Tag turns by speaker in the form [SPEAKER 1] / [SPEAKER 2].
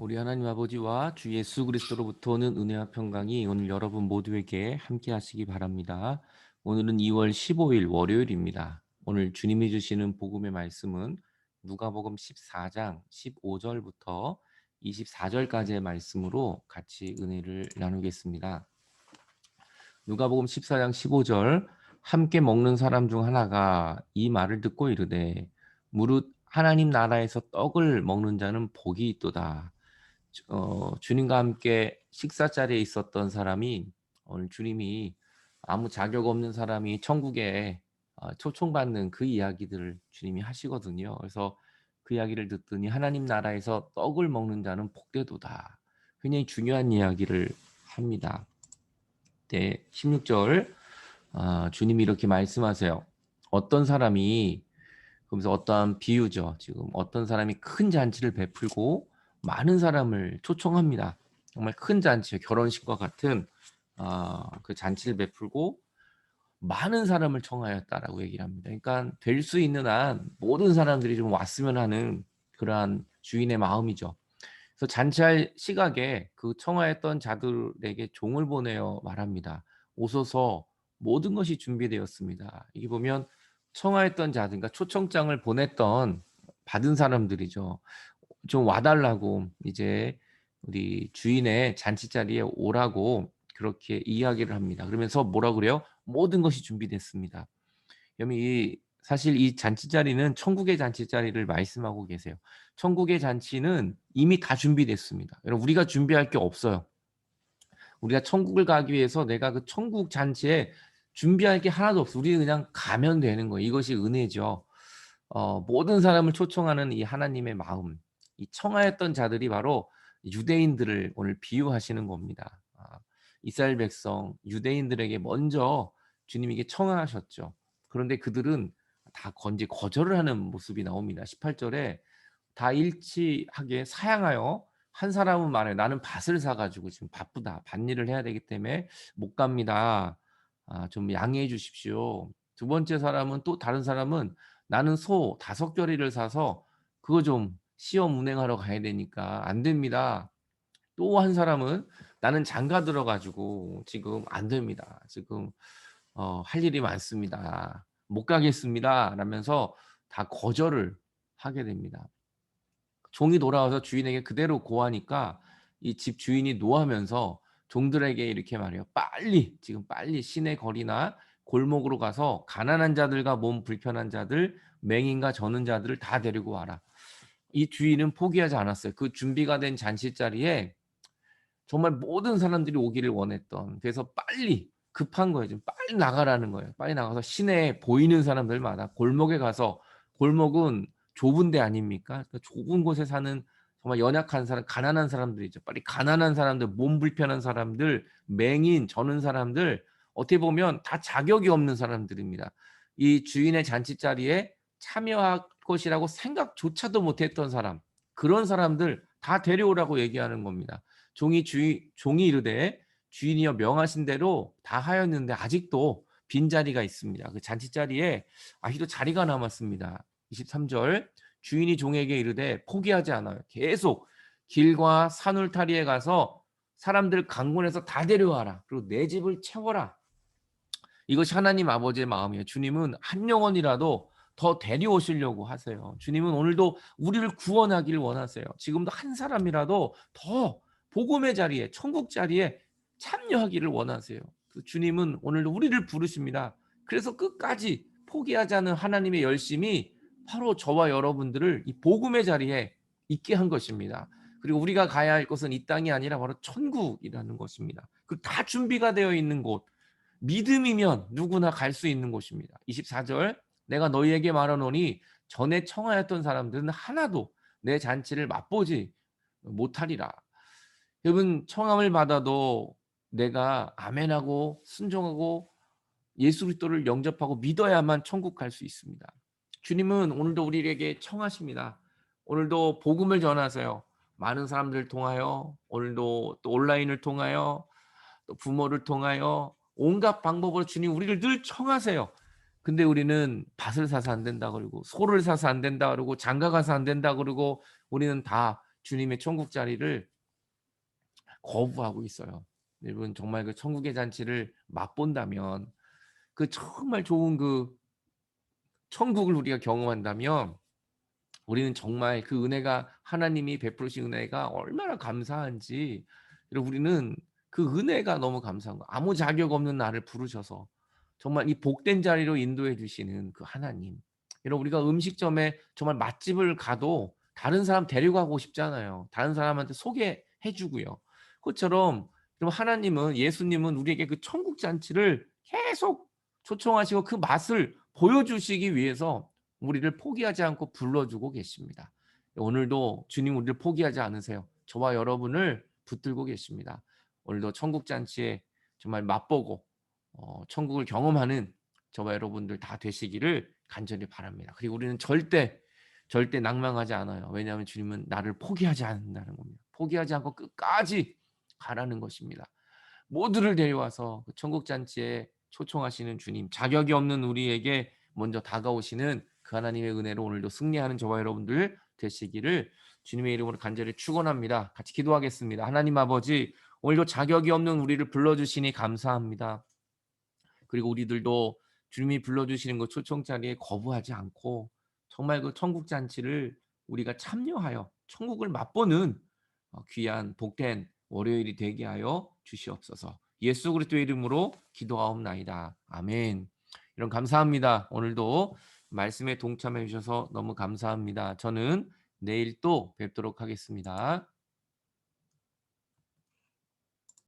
[SPEAKER 1] 우리 하나님 아버지와 주 예수 그리스도로부터 오는 은혜와 평강이 오늘 여러분 모두에게 함께 하시기 바랍니다. 오늘은 2월 15일 월요일입니다. 오늘 주님이 주시는 복음의 말씀은 누가복음 14장 15절부터 24절까지의 말씀으로 같이 은혜를 나누겠습니다. 누가복음 14장 15절 함께 먹는 사람 중 하나가 이 말을 듣고 이르되 무릇 하나님 나라에서 떡을 먹는 자는 복이 있도다. 어, 주님과 함께 식사 자리에 있었던 사람이 오늘 주님이 아무 자격 없는 사람이 천국에 어, 초청받는 그 이야기들을 주님이 하시거든요. 그래서 그 이야기를 듣더니 하나님 나라에서 떡을 먹는 자는 복되도다. 굉장히 중요한 이야기를 합니다. 네, 16절 아, 주님이 이렇게 말씀하세요. 어떤 사람이 그러면서 어떠한 비유죠. 지금 어떤 사람이 큰 잔치를 베풀고 많은 사람을 초청합니다. 정말 큰 잔치요. 결혼식과 같은 어, 그 잔치를 베풀고 많은 사람을 청하였다라고 얘기를 합니다. 그러니까 될 수 있는 한 모든 사람들이 좀 왔으면 하는 그러한 주인의 마음이죠. 그래서 잔치할 시각에 그 청하였던 자들에게 종을 보내어 말합니다. 오소서 모든 것이 준비되었습니다. 이게 보면 청하했던 자들, 그러니까 초청장을 보냈던 받은 사람들이죠. 좀 와달라고 이제 우리 주인의 잔치 자리에 오라고 그렇게 이야기를 합니다. 그러면서 뭐라 그래요? 모든 것이 준비됐습니다. 여러분 사실 이 잔치 자리는 천국의 잔치 자리를 말씀하고 계세요. 천국의 잔치는 이미 다 준비됐습니다. 여러분 우리가 준비할 게 없어요. 우리가 천국을 가기 위해서 내가 그 천국 잔치에 준비할 게 하나도 없어. 우리는 그냥 가면 되는 거예요. 이것이 은혜죠. 어, 모든 사람을 초청하는 이 하나님의 마음, 이 청하였던 자들이 바로 유대인들을 오늘 비유하시는 겁니다. 아, 이스라엘 백성, 유대인들에게 먼저 주님에게 청하셨죠. 그런데 그들은 다 건지 거절을 하는 모습이 나옵니다. 18절에 다 일치하게 사양하여 한 사람은 말해 나는 밭을 사가지고 지금 바쁘다. 밭일을 해야 되기 때문에 못 갑니다. 아, 좀 양해해 주십시오. 두 번째 사람은 또 다른 사람은 나는 소 다섯 결의를 사서 그거 좀 시험 운행하러 가야 되니까 안 됩니다. 또 한 사람은 나는 장가 들어가지고 지금 안 됩니다. 지금 어, 할 일이 많습니다. 못 가겠습니다. 라면서 다 거절을 하게 됩니다. 종이 돌아와서 주인에게 그대로 고하니까 이 집 주인이 노하면서 종들에게 이렇게 말해요. 빨리 지금 빨리 시내 거리나 골목으로 가서 가난한 자들과 몸 불편한 자들, 맹인과 저는 자들을 다 데리고 와라. 이 주인은 포기하지 않았어요. 그 준비가 된 잔치 자리에 정말 모든 사람들이 오기를 원했던. 그래서 빨리 급한 거예요. 지금 빨리 나가라는 거예요. 빨리 나가서 시내에 보이는 사람들마다 골목에 가서 골목은 좁은 데 아닙니까? 그러니까 좁은 곳에 사는 정말 연약한 사람, 가난한 사람들이죠. 빨리 가난한 사람들, 몸 불편한 사람들, 맹인, 저는 사람들 어떻게 보면 다 자격이 없는 사람들입니다. 이 주인의 잔치 자리에 참여할 것이라고 생각조차도 못했던 사람, 그런 사람들 다 데려오라고 얘기하는 겁니다. 종이 주인, 종이 이르되 주인이여 명하신 대로 다 하였는데 아직도 빈 자리가 있습니다. 그 잔치 자리에 아직도 자리가 남았습니다. 23절 주인이 종에게 이르되 포기하지 않아요. 계속 길과 산울타리에 가서 사람들 강군에서 다 데려와라. 그리고 내 집을 채워라. 이것이 하나님 아버지의 마음이에요. 주님은 한 영혼이라도 더 데려오시려고 하세요. 주님은 오늘도 우리를 구원하기를 원하세요. 지금도 한 사람이라도 더 복음의 자리에 천국 자리에 참여하기를 원하세요. 그 주님은 오늘도 우리를 부르십니다. 그래서 끝까지 포기하지 않은 하나님의 열심이 바로 저와 여러분들을 이 복음의 자리에 있게 한 것입니다. 그리고 우리가 가야 할 것은 이 땅이 아니라 바로 천국이라는 것입니다. 그 다 준비가 되어 있는 곳, 믿음이면 누구나 갈 수 있는 곳입니다. 24절, 내가 너희에게 말하노니 전에 청하였던 사람들은 하나도 내 잔치를 맛보지 못하리라. 여러분 청함을 받아도 내가 아멘하고 순종하고 예수 그리스도를 영접하고 믿어야만 천국 갈 수 있습니다. 주님은 오늘도 우리에게 청하십니다. 오늘도 복음을 전하세요. 많은 사람들을 통하여 오늘도 또 온라인을 통하여 또 부모를 통하여 온갖 방법으로 주님 우리를 늘 청하세요. 근데 우리는 밭을 사서 안 된다 그러고 소를 사서 안 된다 그러고 장가 가서 안 된다 그러고 우리는 다 주님의 천국 자리를 거부하고 있어요. 여러분 정말 그 천국의 잔치를 맛본다면 그 정말 좋은 그 천국을 우리가 경험한다면 우리는 정말 그 은혜가 하나님이 베푸신 은혜가 얼마나 감사한지 우리는 그 은혜가 너무 감사한 거. 아무 자격 없는 나를 부르셔서 정말 이 복된 자리로 인도해 주시는 그 하나님. 여러분 우리가 음식점에 정말 맛집을 가도 다른 사람 데려가고 싶잖아요. 다른 사람한테 소개해 주고요. 그것처럼 그럼 하나님은 예수님은 우리에게 그 천국 잔치를 계속 초청하시고 그 맛을 보여주시기 위해서 우리를 포기하지 않고 불러주고 계십니다. 오늘도 주님 우리를 포기하지 않으세요. 저와 여러분을 붙들고 계십니다. 오늘도 천국 잔치에 정말 맛보고 어, 천국을 경험하는 저와 여러분들 다 되시기를 간절히 바랍니다. 그리고 우리는 절대 절대 낭망하지 않아요. 왜냐하면 주님은 나를 포기하지 않는다는 겁니다. 포기하지 않고 끝까지 가라는 것입니다. 모두를 데려와서 그 천국 잔치에 초청하시는 주님, 자격이 없는 우리에게 먼저 다가오시는 그 하나님의 은혜로 오늘도 승리하는 저와 여러분들 되시기를 주님의 이름으로 간절히 축원합니다. 같이 기도하겠습니다. 하나님 아버지, 오늘도 자격이 없는 우리를 불러주시니 감사합니다. 그리고 우리들도 주님이 불러주시는 그 초청 자리에 거부하지 않고 정말 그 천국 잔치를 우리가 참여하여 천국을 맛보는 어, 귀한 복된 월요일이 되게 하여 주시옵소서. 예수 그리스도의 이름으로 기도하옵나이다. 아멘. 이런 감사합니다. 오늘도 말씀에 동참해 주셔서 너무 감사합니다. 저는 내일 또 뵙도록 하겠습니다.